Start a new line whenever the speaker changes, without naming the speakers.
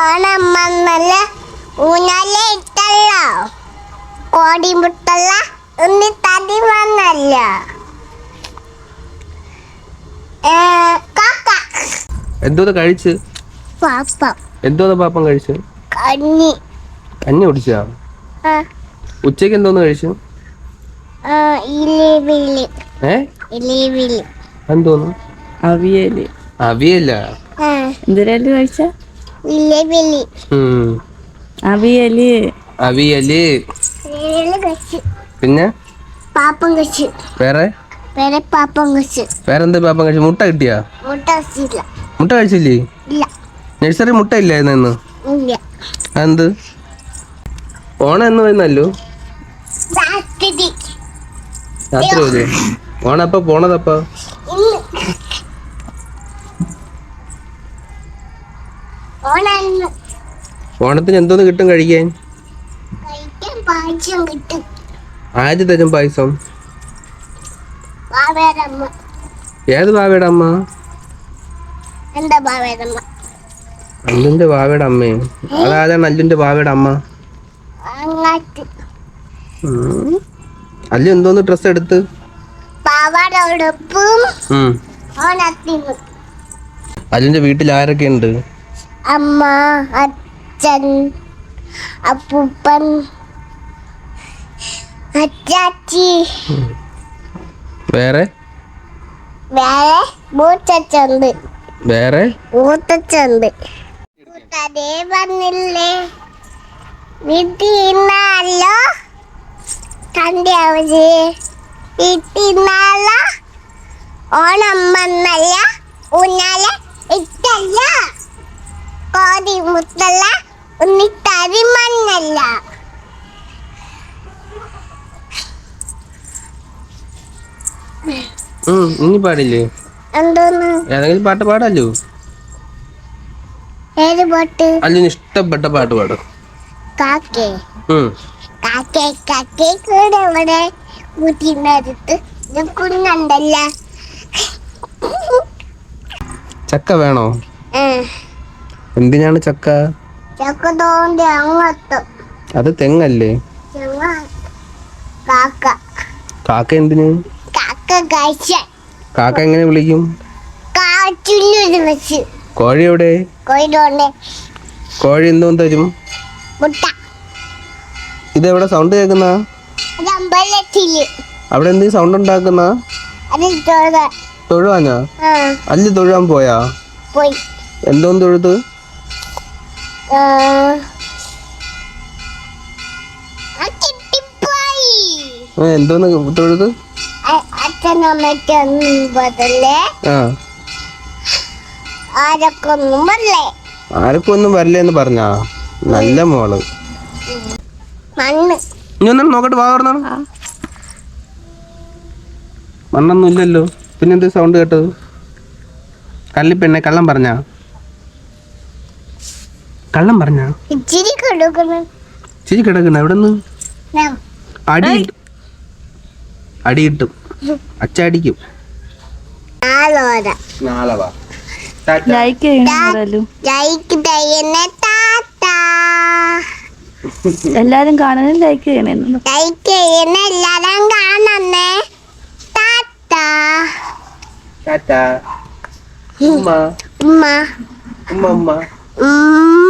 ഓണമ്മ നല്ല ഊഞ്ഞാല ഇട്ടല്ലോ. ഓടിമുട്ടല്ല ഒന്ന് തടി വന്നല്ല. ഏ, കാക്ക.
എന്തോന്ന് കഴിച്ച്?
പാപ്പം.
എന്തോന്ന് പാപ്പം കഴിച്ച്?
കഞ്ഞി.
കഞ്ഞി കുടിച്ചാ?
ആ,
ഉച്ചയ്ക്ക് എന്തോന്ന് കഴിച്ചു? എന്തോന്ന്?
അവിയൽ.
അവിയല്ല
ആ,
എന്തിനു കഴിച്ച?
ഉം.
അവിയൽ. അവിയൽ.
പിന്നെ?
പാപ്പം കഴിച്ച്.
വേറെ?
വേറെ പാപ്പം കഴിച്ച്.
വേറെന്താ പാപ്പം കഴിച്ചു? മുട്ട കിട്ടിയാ?
മുട്ട കഴിച്ചില്ല.
മുട്ട കഴിച്ചില്ലേ?
ഇല്ല.
നഴ്സറി മുട്ട ഇല്ലായിരുന്നു ഇന്ന്?
ഇല്ല.
എന്ത് ഓണം എന്ന് വരുന്നല്ലോ
രാത്രി.
ഓണം എപ്പ പോണതപ്പ ഓണത്തിന്. എന്തോന്ന് കിട്ടും കഴിക്കാൻ? ആര് തരും പായസം? ഏത് ബാവയുടെ അമ്മ അല്ലുന്റെ ബാവയുടെ അമ്മയും അതാരാണ് അല്ലുന്റെ ബാവയുടെ അമ്മ. അല്ലു എന്തോന്ന് ഡ്രസ് എടുത്ത്? അല്ലുന്റെ വീട്ടിൽ ആരൊക്കെ ഉണ്ട്?
അമ്മ അച്ഛൻ അപ്പൂപ്പൻ അച്ചാച്ചി.
വേറെ?
വേറെ മൂത്തച്ഛണ്ട്
വേറെ?
മൂത്തച്ഛണ്ട് കൂട്ടതേ പറഞ്ഞില്ലേ വീട്ടിൽ ഇന്നാലോ തന്റെ അവധി വീട്ടിൽ ഇന്നാലോ ഓണം വന്നല്ല? ഊഞ്ഞാല ഇട്ടല്ല? കോടി മുത്തല്ല ഉണ്ണി തരിമണ്ണല്ല
ഇനി പാടില്ലേ?
എന്തോന്ന്?
ഏതെങ്കിലും പാട്ട് പാടല്ലോ?
ഏത് പാട്ട്?
അല്ലിന് ഇഷ്ടപ്പെട്ട പാട്ട് പാടും.
കാക്കേ. കാക്കേ കാക്കേ കൂടെ ഇവിടെ കൂട്ടിനടുത്ത് കുഞ്ഞുണ്ടല്ല.
ചക്ക വേണോ? എന്തിനാണ് ചക്ക?
ചക്ക തോണ്ടി അങ്ങോട്ട്.
അത് തെങ്ങല്ലേ?
കാക്ക.
കാക്ക എന്തിന്?
കാക്ക
കാക്ക എങ്ങനെ വിളിക്കും? കോഴി എവിടെ? കോഴി എന്തോന്ന് തരും? ഇതെവിടെ സൗണ്ട് കേൾക്കുന്ന? അവിടെ എന്ത് സൗണ്ട് ഉണ്ടാക്കുന്ന? തൊഴുവാഞ്ഞാ അല്ലി തൊഴുവാൻ പോയാ?
പോയി.
എന്തോന്ന് തൊഴുത്? എന്തോന്ന് തൊഴുത്?
അ- അച്ഛനമ്മയ്ക്കൊന്നും ബദലേ
ആ.
ആരൊക്കെ ഒന്നും വരല്ലേ?
വരില്ലെന്ന് പറഞ്ഞാ? നല്ല മോൾ.
മണ്ണ്.
ഇനി ഒന്നും നോക്കട്ടെ വാ തുറന്നാണ് മണ്ണൊന്നും ഇല്ലല്ലോ. പിന്നെന്ത് സൗണ്ട് കേട്ടത്? കല്ലിപ്പെണ്ണെ കള്ളം പറഞ്ഞാ? കള്ളം പറഞ്ഞാ?
ഇച്ചിരി
കിടക്കുന്ന എവിടെ നിന്ന് അടി അടിയിട്ടും അച്ചടിക്കും
ലൈക്ക് എല്ലാരും കാണാനും ലൈക്ക് ചെയ്യണേ
ലൈക്ക് ചെയ്യണേ എല്ലാരും കാണുന്നേ. താത്ത
ടാറ്റാ. ഉമ്മ.
ഉമ്മ.
ഉമ്മ ഉമ്മ.
ഉമ്മ.